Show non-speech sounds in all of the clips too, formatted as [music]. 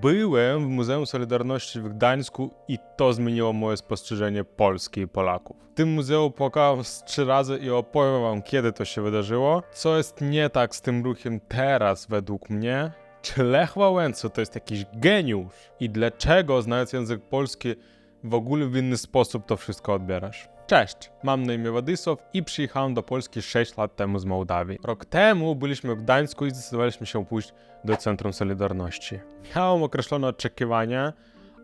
Byłem w Muzeum Solidarności w Gdańsku i to zmieniło moje spostrzeżenie Polski i Polaków. W tym muzeum płakałem z trzy razy i opowiem wam, kiedy to się wydarzyło. Co jest nie tak z tym ruchem teraz, według mnie? Czy Lech Wałęsa to jest jakiś geniusz? I dlaczego, znając język polski, w ogóle w inny sposób to wszystko odbierasz? Cześć, mam na imię Władysław i przyjechałem do Polski 6 lat temu z Mołdawii. Rok temu byliśmy w Gdańsku i zdecydowaliśmy się pójść do Centrum Solidarności. Miałem określone oczekiwania,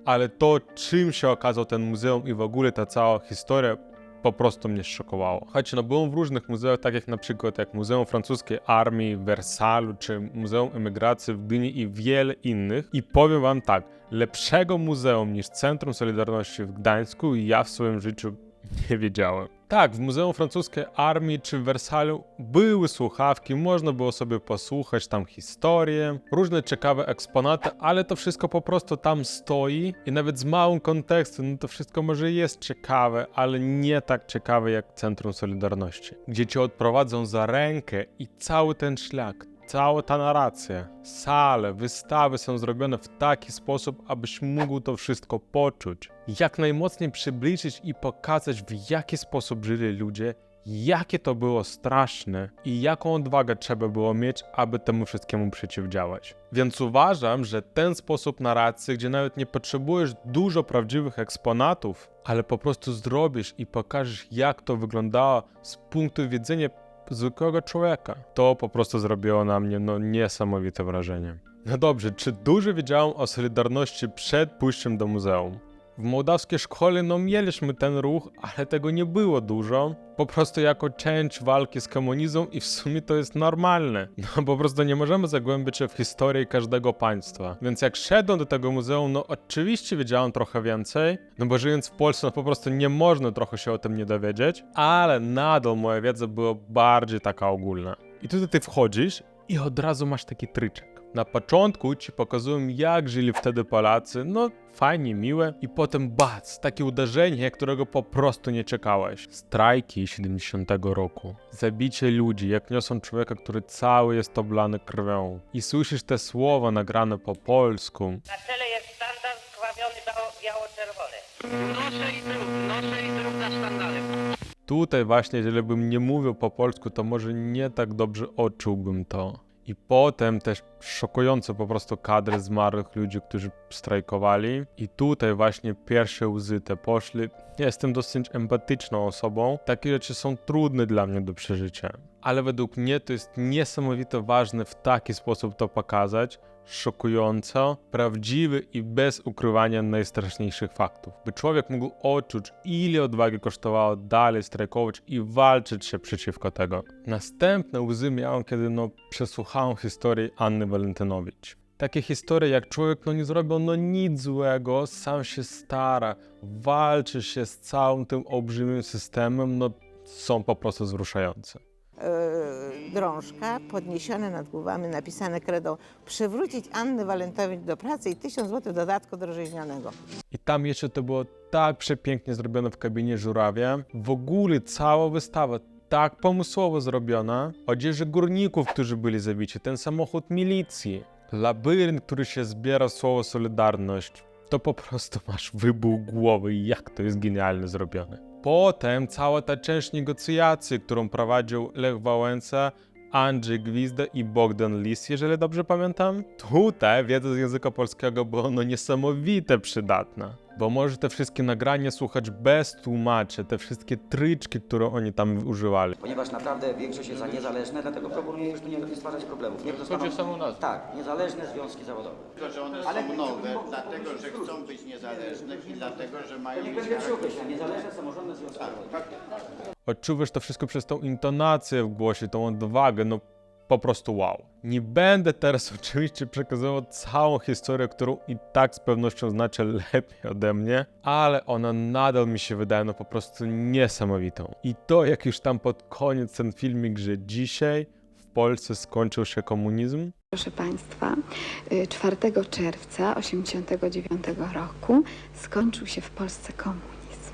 ale to, czym się okazał ten muzeum i w ogóle ta cała historia, po prostu mnie szokowało. Choć no byłem w różnych muzeach, tak jak na przykład jak Muzeum Francuskiej Armii w Wersalu, czy Muzeum Emigracji w Gdyni i wiele innych. I powiem wam tak, lepszego muzeum niż Centrum Solidarności w Gdańsku ja w swoim życiu nie wiedziałem. Tak, w Muzeum Francuskiej Armii czy w Wersalu były słuchawki, można było sobie posłuchać tam historię, różne ciekawe eksponaty, ale to wszystko po prostu tam stoi i nawet z małym kontekstem, no to wszystko może jest ciekawe, ale nie tak ciekawe jak Centrum Solidarności, gdzie cię odprowadzą za rękę i cały ten szlak, cała ta narracja, sale, wystawy są zrobione w taki sposób, abyś mógł to wszystko poczuć. Jak najmocniej przybliżyć i pokazać, w jaki sposób żyli ludzie, jakie to było straszne i jaką odwagę trzeba było mieć, aby temu wszystkiemu przeciwdziałać. Więc uważam, że ten sposób narracji, gdzie nawet nie potrzebujesz dużo prawdziwych eksponatów, ale po prostu zrobisz i pokażesz, jak to wyglądało z punktu widzenia zwykłego człowieka. To po prostu zrobiło na mnie no niesamowite wrażenie. No dobrze, czy dużo wiedziałem o Solidarności przed pójściem do muzeum? W mołdawskiej szkole no mieliśmy ten ruch, ale tego nie było dużo. Po prostu jako część walki z komunizmem i w sumie to jest normalne. No po prostu nie możemy zagłębić się w historię każdego państwa. Więc jak szedłem do tego muzeum, no oczywiście wiedziałem trochę więcej, no bo żyjąc w Polsce, no po prostu nie można trochę się o tym nie dowiedzieć, ale nadal moja wiedza była bardziej taka ogólna. I tutaj ty wchodzisz i od razu masz taki tryczek. Na początku ci pokazują, jak żyli wtedy Polacy, no fajnie, miłe, i potem bac, takie uderzenie, którego po prostu nie czekałeś. Strajki 70 roku, zabicie ludzi, jak niosą człowieka, który cały jest oblany krwią. I słyszysz te słowa nagrane po polsku. Na czele jest sztandar skławiony biało- biało-czerwony. Noszę i druk, noszę i druk za sztandarem. Tutaj właśnie, jeżeli bym nie mówił po polsku, to może nie tak dobrze odczułbym to. I potem też szokujące po prostu kadry zmarłych ludzi, którzy strajkowali. I tutaj właśnie pierwsze łzy te poszli. Ja jestem dosyć empatyczną osobą. Takie rzeczy są trudne dla mnie do przeżycia. Ale według mnie to jest niesamowite ważne w taki sposób to pokazać, szokująco, prawdziwy i bez ukrywania najstraszniejszych faktów. By człowiek mógł odczuć, ile odwagi kosztowało dalej strajkować i walczyć się przeciwko tego. Następne łzy miałem, kiedy no, przesłuchałem historii Anny Walentynowicz. Takie historie, jak człowiek no nie zrobił no nic złego, sam się stara, walczy się z całym tym olbrzymim systemem, no są po prostu wzruszające. E, drążka podniesione nad głowami, napisane kredą przywrócić Annę Walentowicz do pracy i 1000 zł dodatku drożyźnianego. I tam jeszcze to było tak przepięknie zrobione w kabinie żurawia. W ogóle cała wystawa tak pomysłowo zrobiona. Odzieży górników, którzy byli zabici, ten samochód milicji, labirynt, który się zbiera słowo Solidarność. To po prostu [laughs] masz wybuch głowy, jak to jest genialnie zrobione. Potem cała ta część negocjacji, którą prowadził Lech Wałęsa, Andrzej Gwizda i Bogdan Lis, jeżeli dobrze pamiętam. Tutaj wiedza z języka polskiego była no niesamowite przydatna, bo możesz te wszystkie nagrania słuchać bez tłumaczy, te wszystkie tryczki, które oni tam używali. Ponieważ naprawdę większość jest za niezależne, dlatego proponuję już tu nie nie stwarzać problemów. Niech zostaną, samą nazwę. Tak, niezależne związki zawodowe. Tylko, że one Ale są nie- nowe, dlatego, że chcą być niezależne i dlatego, że mają Niech będzie charakter... Niezależne samorządne związki zawodowe. Odczuwasz to wszystko przez tą intonację w głosie, tą odwagę, no po prostu wow. Nie będę teraz [laughs] oczywiście przekazywał całą historię, którą i tak z pewnością znacie lepiej ode mnie, ale ona nadal mi się wydaje no po prostu niesamowitą. I to jak już tam pod koniec ten filmik, że dzisiaj w Polsce skończył się komunizm, Proszę Państwa, y, 4 czerwca 1989 roku skończył się w Polsce komunizm.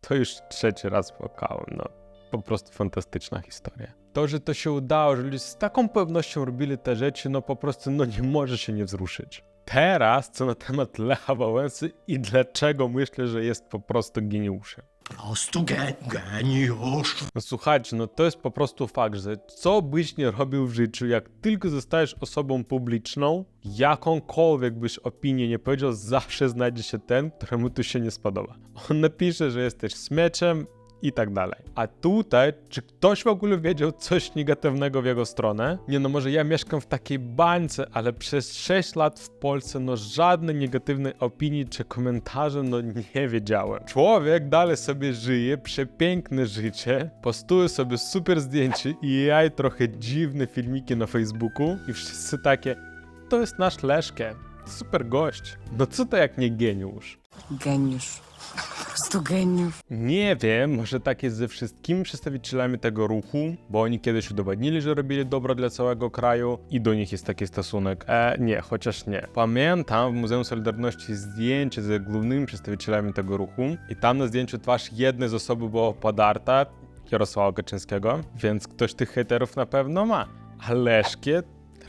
to już trzeci raz płakałem, no. Po prostu fantastyczna historia. To, że to się udało, że ludzie z taką pewnością robili te rzeczy, no po prostu no nie może się nie wzruszyć. Teraz co na temat Lecha Wałęsy i dlaczego myślę, że jest po prostu geniuszem. Po prostu ge- geniusz. No słuchajcie, no to jest po prostu fakt, że co byś nie robił w życiu, jak tylko zostajesz osobą publiczną, jakąkolwiek byś opinię nie powiedział, zawsze znajdzie się ten, któremu to się nie spodoba. On napisze, że jesteś śmieciem i tak dalej. A tutaj, czy ktoś w ogóle wiedział coś negatywnego w jego stronę? Nie no, może ja mieszkam w takiej bańce, ale przez 6 lat w Polsce, no żadnej negatywnej opinii czy komentarze, no nie wiedziałem. Człowiek dalej sobie żyje, przepiękne życie, postuje sobie super zdjęcie i jaj trochę dziwne filmiki na Facebooku i wszyscy takie, to jest nasz Leszkę, super gość. No co to jak nie geniusz? Geniusz. Prostu geniusz. Nie wiem, może tak jest ze wszystkimi przedstawicielami tego ruchu, bo oni kiedyś udowodnili, że robili dobro dla całego kraju i do nich jest taki stosunek. E, nie, chociaż nie. Pamiętam w Muzeum Solidarności zdjęcie ze głównymi przedstawicielami tego ruchu i tam na zdjęciu twarz jednej z osoby była podarta, Jarosława Kaczyńskiego, więc ktoś tych hejterów na pewno ma. A Leszkie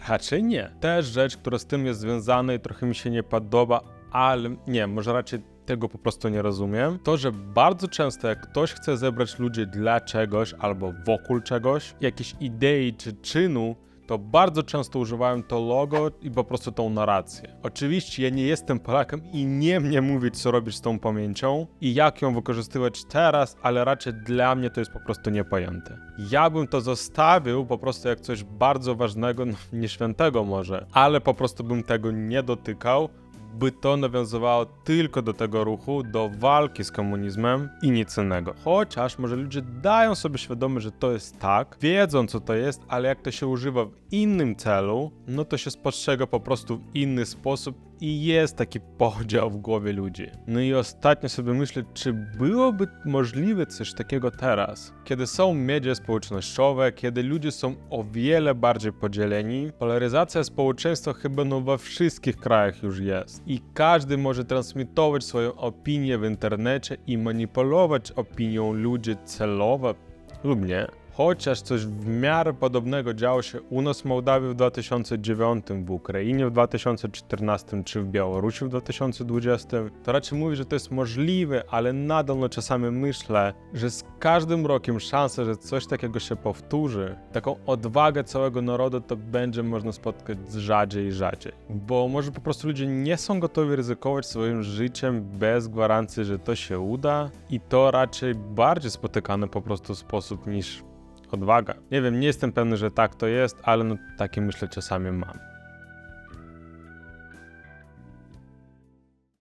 raczej nie. Też rzecz, która z tym jest związana i trochę mi się nie podoba, ale nie, może raczej tego po prostu nie rozumiem. To, że bardzo często jak ktoś chce zebrać ludzi dla czegoś albo wokół czegoś, jakiejś idei czy czynu, to bardzo często używałem to logo i po prostu tą narrację. Oczywiście ja nie jestem Polakiem i nie mnie mówić, co robić z tą pamięcią i jak ją wykorzystywać teraz, ale raczej dla mnie to jest po prostu niepojęte. Ja bym to zostawił po prostu jak coś bardzo ważnego, [laughs] no, nie świętego może, ale po prostu bym tego nie dotykał, by to nawiązywało tylko do tego ruchu, do walki z komunizmem i nic innego. Chociaż może ludzie dają sobie świadomość, że to jest tak, wiedzą co to jest, ale jak to się używa w innym celu, no to się spostrzega po prostu w inny sposób i jest taki podział w głowie ludzi. No i ostatnio sobie myślę, czy byłoby możliwe coś takiego teraz, kiedy są media społecznościowe, kiedy ludzie są o wiele bardziej podzieleni. Polaryzacja społeczeństwa chyba no we wszystkich krajach już jest i każdy może transmitować swoją opinię w internecie i manipulować opinią ludzi celowo lub nie. Chociaż coś w miarę podobnego działo się u nas w Mołdawii w 2009, w Ukrainie w 2014 czy w Białorusi w 2020, to raczej mówię, że to jest możliwe, ale nadal no czasami myślę, że z każdym rokiem szansa, że coś takiego się powtórzy, taką odwagę całego narodu to będzie można spotkać rzadziej i rzadziej. Bo może po prostu ludzie nie są gotowi ryzykować swoim życiem bez gwarancji, że to się uda i to raczej bardziej spotykany po prostu sposób niż odwaga. Nie wiem, nie jestem pewny, że tak to jest, ale no takie myślę czasami mam.